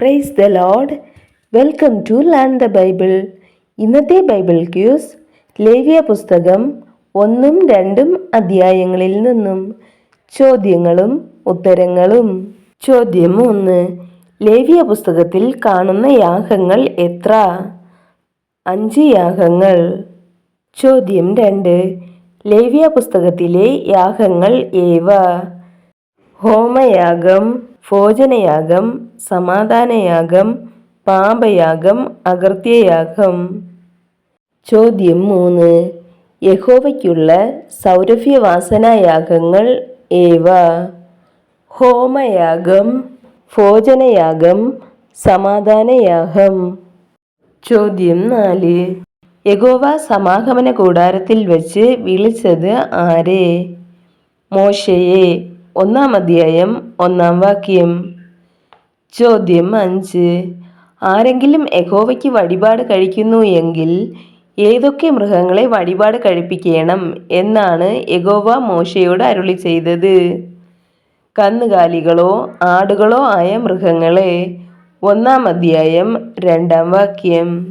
Praise the lord welcome to learn the bible ഇന്നത്തെ Bible quiz ലേവ്യ പുസ്തകം ഒന്നും രണ്ടും അധ്യായങ്ങളിൽ നിന്നും. ചോദ്യങ്ങളും ഉത്തരങ്ങളും. ചോദ്യം ഒന്ന് ലേവ്യ പുസ്തകത്തിൽ കാണുന്ന യാഗങ്ങൾ എത്ര? അഞ്ച് യാഗങ്ങൾ. ചോദ്യം രണ്ട് ലേവ്യ പുസ്തകത്തിലെ യാഗങ്ങൾ ഏവ? ഹോമയാഗം ഭോജനയാഗം സമാധാനയാഗം പാപയാഗം അകൃത്യയാഗം. ചോദ്യം മൂന്ന്. യഹോവയ്ക്കുള്ള സൗരഭ്യവാസനായാഗങ്ങൾ ഏവ? ഹോമയാഗം ഭോജനയാഗം സമാധാനയാഗം. ചോദ്യം നാല്. യഗോവ സമാഗമന കൂടാരത്തിൽ വെച്ച് വിളിച്ചത് ആരെ? മോശയെ. ഒന്നാം അധ്യായം ഒന്നാം വാക്യം. ചോദ്യം അഞ്ച്. ആരെങ്കിലും യഹോവയ്ക്ക് വഴിപാട് കഴിക്കുന്നു എങ്കിൽ ഏതൊക്കെ മൃഗങ്ങളെ വഴിപാട് കഴിപ്പിക്കണം എന്നാണ് യഗോവ മോശയോട് അരുളി ചെയ്തത്. കന്നുകാലികളോ ആടുകളോ ആയ മൃഗങ്ങളെ. ഒന്നാം അധ്യായം രണ്ടാം വാക്യം.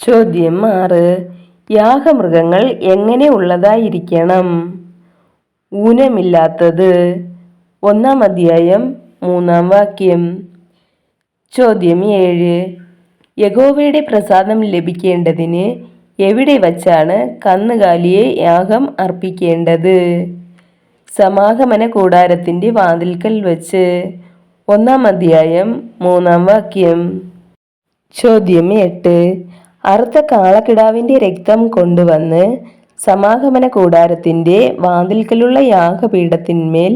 ചോദ്യം ആറ്. യാഗമൃഗങ്ങൾ എങ്ങനെ ഉള്ളതായിരിക്കണം? ഊനമില്ലാത്തത്. ഒന്നാം അധ്യായം മൂന്നാം വാക്യം. ചോദ്യം ഏഴ്. യഗോവയുടെ പ്രസാദം ലഭിക്കേണ്ടതിന് എവിടെ വച്ചാണ് കന്നുകാലിയെ യാഗം അർപ്പിക്കേണ്ടത്? സമാഗമന കൂടാരത്തിന്റെ വാതിൽക്കൽ വച്ച്. ഒന്നാം അധ്യായം മൂന്നാം വാക്യം. ചോദ്യം എട്ട്. അറുത്ത കാളക്കിടാവിന്റെ രക്തം കൊണ്ടുവന്ന് സമാഗമന കൂടാരത്തിന്റെ വാതിൽക്കലുള്ള യാഗപീഠത്തിന്മേൽ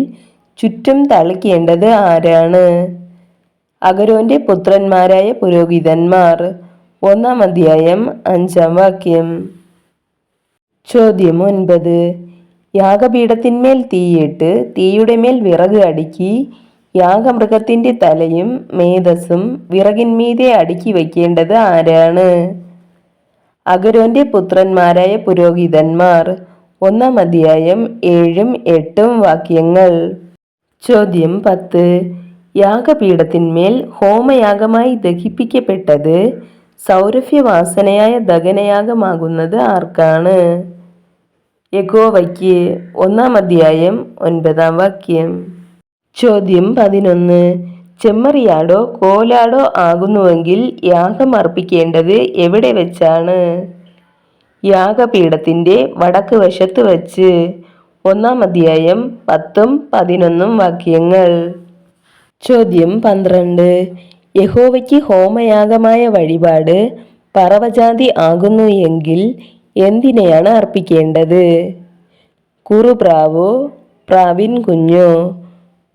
ചുറ്റും തളിക്കേണ്ടത് ആരാണ്? അഗരോന്റെ പുത്രന്മാരായ പുരോഹിതന്മാർ. ഒന്നാം അധ്യായം അഞ്ചാം വാക്യം. ചോദ്യം ഒൻപത്. യാഗപീഠത്തിന്മേൽ തീയിട്ട് തീയുടെ മേൽ വിറക് അടുക്കി യാഗമൃഗത്തിന്റെ തലയും മേധസ്സും വിറകിന്മീതെ അടുക്കി വയ്ക്കേണ്ടത് ആരാണ്? അഗരോന്റെ പുത്രന്മാരായ പുരോഹിതന്മാർ. ഒന്നാം അധ്യായം ഏഴും എട്ടും വാക്യങ്ങൾ. ചോദ്യം പത്ത്. യാഗപീഠത്തിന്മേൽ ഹോമയാഗമായി ദഹിപ്പിക്കപ്പെട്ടത് സൗരഭ്യവാസനയായ ദഹനയാഗമാകുന്നത് ആർക്കാണ്? യഗോവയ്ക്ക് ഒന്നാം അധ്യായം ഒൻപതാം വാക്യം. ചോദ്യം പതിനൊന്ന്. ചെമ്മറിയാടോ കോലാടോ ആകുന്നുവെങ്കിൽ യാഗം അർപ്പിക്കേണ്ടത് എവിടെ വെച്ചാണ്? യാഗപീഠത്തിന്റെ വടക്ക് വശത്ത് വച്ച് ഒന്നാം അധ്യായം പത്തും പതിനൊന്നും വാക്യങ്ങൾ. ചോദ്യം പന്ത്രണ്ട്. യഹോവയ്ക്ക് ഹോമയാഗമായ വഴിപാട് പറവജാതി ആകുന്നു എങ്കിൽ എന്തിനെയാണ് അർപ്പിക്കേണ്ടത്? കുറുപ്രാവോ പ്രാവിൻ കുഞ്ഞോ.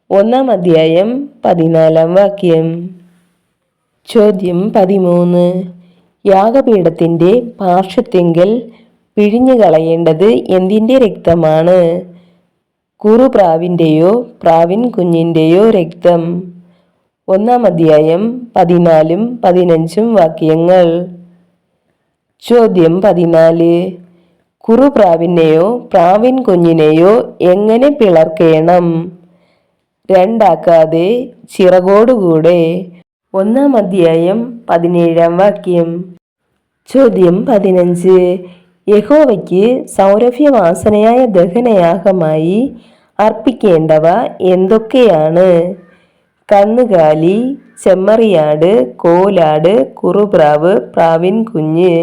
ഒന്നാം അധ്യായം പതിനാലാം വാക്യം. ചോദ്യം പതിമൂന്ന്. യാഗപീഠത്തിന്റെ പാർശ്വത്തെങ്കിൽ പിഴിഞ്ഞു കളയേണ്ടത് എന്തിന്റെ രക്തമാണ്? കുറുപ്രാവിന്റെയോ പ്രാവിൻ കുഞ്ഞിന്റെയോ രക്തം. ഒന്നാം അധ്യായം പതിനാലും പതിനഞ്ചും വാക്യങ്ങൾ. ചോദ്യം പതിനാല്. കുറുപ്രാവിനെയോ പ്രാവിൻ കുഞ്ഞിനെയോ എങ്ങനെ പിളർക്കേണം? രണ്ടാക്കാതെ ചിറകോടുകൂടെ. ഒന്നാം അധ്യായം പതിനേഴാം വാക്യം. ചോദ്യം പതിനഞ്ച്. യഹോവയ്ക്ക് സൗരഭ്യവാസനയായ ദഹനയാഗമായി അർപ്പിക്കേണ്ടവ എന്തൊക്കെയാണ്? കന്നുകാലി ചെമ്മറിയാട് കോലാട് കുറുപ്രാവ് പ്രാവിൻ കുഞ്ഞ്.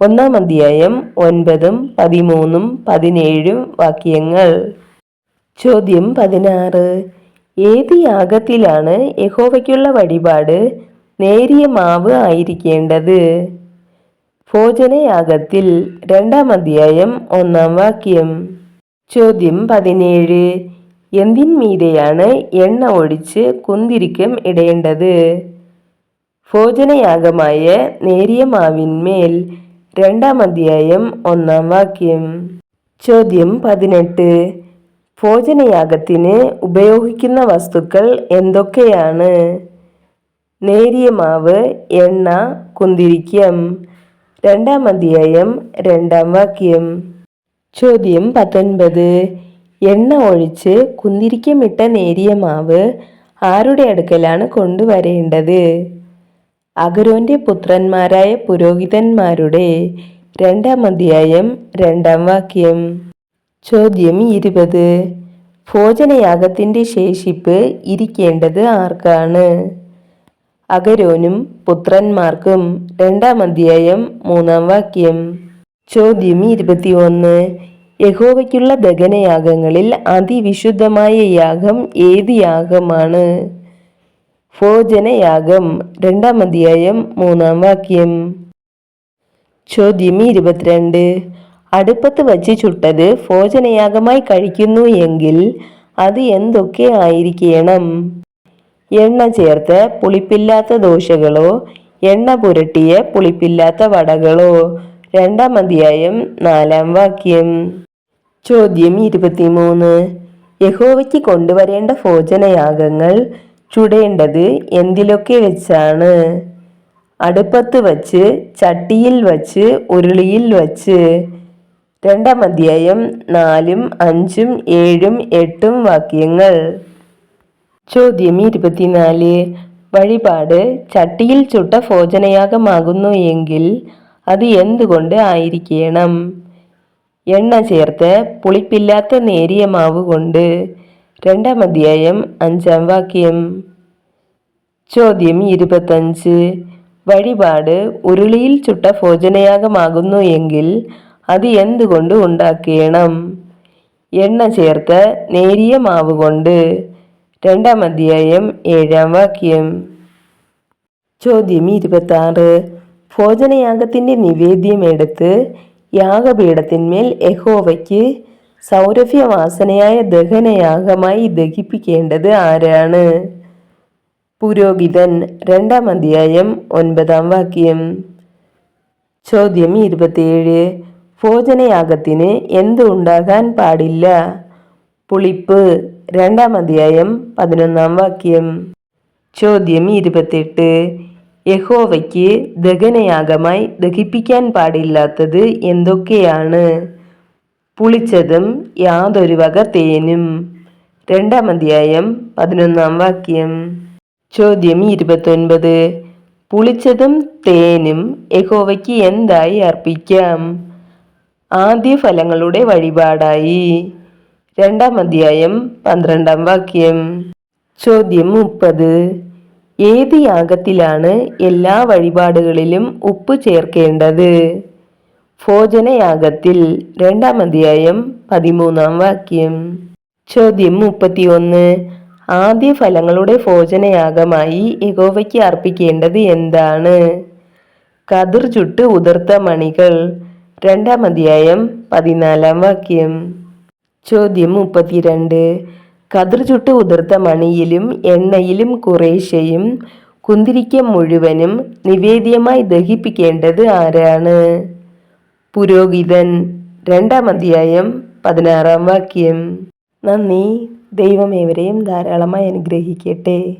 ഒന്നാം അധ്യായം ഒൻപതും പതിമൂന്നും പതിനേഴും വാക്യങ്ങൾ. ചോദ്യം പതിനാറ്. ഏത് യാഗത്തിലാണ് യഹോവയ്ക്കുള്ള വഴിപാട്? നേരിയ മാവ് ആയിരിക്കേണ്ടത്. ഭോജനയാഗത്തിൽ രണ്ടാം അധ്യായം ഒന്നാം വാക്യം. ചോദ്യം പതിനേഴ്. എന്തിന്മീതെയാണ് എണ്ണ ഒഴിച്ച് കുന്തിരിക്കം ഇടേണ്ടത്? ഭോജനയാഗമായ നേരിയ മാവിന്മേൽ രണ്ടാം അധ്യായം ഒന്നാം വാക്യം. ചോദ്യം പതിനെട്ട്. ഭോജനയാഗത്തിന് ഉപയോഗിക്കുന്ന വസ്തുക്കൾ എന്തൊക്കെയാണ്? നേരിയ മാവ് എണ്ണ കുന്തിരിക്കം. രണ്ടാം അധ്യായം രണ്ടാം വാക്യം. ചോദ്യം പത്തൊൻപത്. എണ്ണ ഒഴിച്ച് കുന്തിരിക്കമിട്ട നേരിയ മാവ് ആരുടെ അടുക്കലാണ് കൊണ്ടുവരേണ്ടത്? അഗരോന്റെ പുത്രന്മാരായ പുരോഹിതന്മാരുടെ രണ്ടാം അധ്യായം രണ്ടാം വാക്യം. ചോദ്യം ഇരുപത്. ഭോജനയാഗത്തിന്റെ ശേഷിപ്പ് ഇരിക്കേണ്ടത് ആർക്കാണ്? അഗരോനും പുത്രന്മാർക്കും രണ്ടാം അധ്യായം മൂന്നാം വാക്യം. ചോദ്യം ഇരുപത്തിയൊന്ന്. യഹോവയ്ക്കുള്ള ദഹനയാഗങ്ങളിൽ അതിവിശുദ്ധമായ യാഗം ഏത് യാഗമാണ്? ഭോജനയാഗം രണ്ടാം അധ്യായം മൂന്നാം വാക്യം. ചോദ്യം ഇരുപത്തിരണ്ട്. അടുപ്പത്ത് വച്ച് ചുട്ടത് ഭോജനയാഗമായി കഴിക്കുന്നു എങ്കിൽ അത് എന്തൊക്കെ ആയിരിക്കണം? എണ്ണ ചേർത്ത് പുളിപ്പില്ലാത്ത ദോശകളോ എണ്ണ പുരട്ടിയ പുളിപ്പില്ലാത്ത വടകളോ. രണ്ടാം അധ്യായം നാലാം വാക്യം. ചോദ്യം ഇരുപത്തിമൂന്ന്. യഹോവയ്ക്ക് കൊണ്ടുവരേണ്ട ഭോജനയാഗങ്ങൾ ചുടേണ്ടത് എന്തിലൊക്കെ വെച്ചാണ്? അടുപ്പത്ത് വച്ച് ചട്ടിയിൽ വച്ച് ഉരുളിയിൽ വച്ച്. രണ്ടാം അധ്യായം നാലും അഞ്ചും ഏഴും എട്ടും വാക്യങ്ങൾ. ചോദ്യം ഇരുപത്തിനാല്. വഴിപാട് ചട്ടിയിൽ ചുട്ട ഭോജനയാഗമാകുന്നു എങ്കിൽ അത് എന്തുകൊണ്ട് ആയിരിക്കണം? എണ്ണ ചേർത്ത് പുളിപ്പില്ലാത്ത നേരിയ മാവ് കൊണ്ട്. രണ്ടാം അധ്യായം അഞ്ചാം വാക്യം. ചോദ്യം ഇരുപത്തഞ്ച്. വഴിപാട് ഉരുളിയിൽ ചുട്ട ഭോജനയാഗമാകുന്നു എങ്കിൽ അത് എന്തുകൊണ്ട് ഉണ്ടാക്കണം? എണ്ണ ചേർത്ത് നേരിയ മാവ് കൊണ്ട്. രണ്ടാം അധ്യായം ഏഴാം വാക്യം. ചോദ്യം ഇരുപത്തി ആറ് നിവേദ്യം എടുത്ത് യാഗപീഠത്തിന്മേൽ യഹോവയ്ക്ക് സൗരഭ്യവാസനയായ ദഹനയാഗമായി ദഹിപ്പിക്കേണ്ടത് ആരാണ്? പുരോഹിതൻ രണ്ടാം അധ്യായം ഒൻപതാം വാക്യം. ചോദ്യം ഇരുപത്തിയേഴ് ഭോജനയാഗത്തിന് എന്തുണ്ടാകാൻ പാടില്ല? പുളിപ്പ്. രണ്ടാം അധ്യായം പതിനൊന്നാം വാക്യം. ചോദ്യം ഇരുപത്തെട്ട്. യഹോവയ്ക്ക് ദഹനയാഗമായി ദഹിപ്പിക്കാൻ പാടില്ലാത്തത് എന്തൊക്കെയാണ്? പുളിച്ചതും യാതൊരു വക തേനും. രണ്ടാം അധ്യായം പതിനൊന്നാം വാക്യം. ചോദ്യം ഇരുപത്തൊൻപത്. പുളിച്ചതും തേനും യഹോവയ്ക്ക് എന്തായി അർപ്പിക്കാം? ആദ്യ ഫലങ്ങളുടെ വഴിപാടായി. രണ്ടാം അധ്യായം പന്ത്രണ്ടാം വാക്യം. ചോദ്യം മുപ്പത്. ഏത് യാഗത്തിലാണ് എല്ലാ വഴിപാടുകളിലും ഉപ്പ് ചേർക്കേണ്ടത്? ഭോജനയാഗത്തിൽ രണ്ടാം അധ്യായം പതിമൂന്നാം വാക്യം. ചോദ്യം മുപ്പത്തിയൊന്ന്. ആദ്യ ഫലങ്ങളുടെ ഭോജനയാഗമായി യഹോവയ്ക്ക് അർപ്പിക്കേണ്ടത് എന്താണ്? കതിർ ചുട്ട് ഉതിർത്ത മണികൾ. രണ്ടാം അധ്യായം പതിനാലാം വാക്യം. ചോദ്യം മുപ്പത്തിരണ്ട്. കതിർ ചുട്ട് ഉതിർത്ത മണിയിലും എണ്ണയിലും കുറേശ്ശയും കുന്തിരിക്കം മുഴുവനും നിവേദ്യമായി ദഹിപ്പിക്കേണ്ടത് ആരാണ്? പുരോഹിതൻ രണ്ടാം അധ്യായം പതിനാറാം വാക്യം. നന്ദി. ദൈവമേവരെയും ധാരാളമായി അനുഗ്രഹിക്കട്ടെ.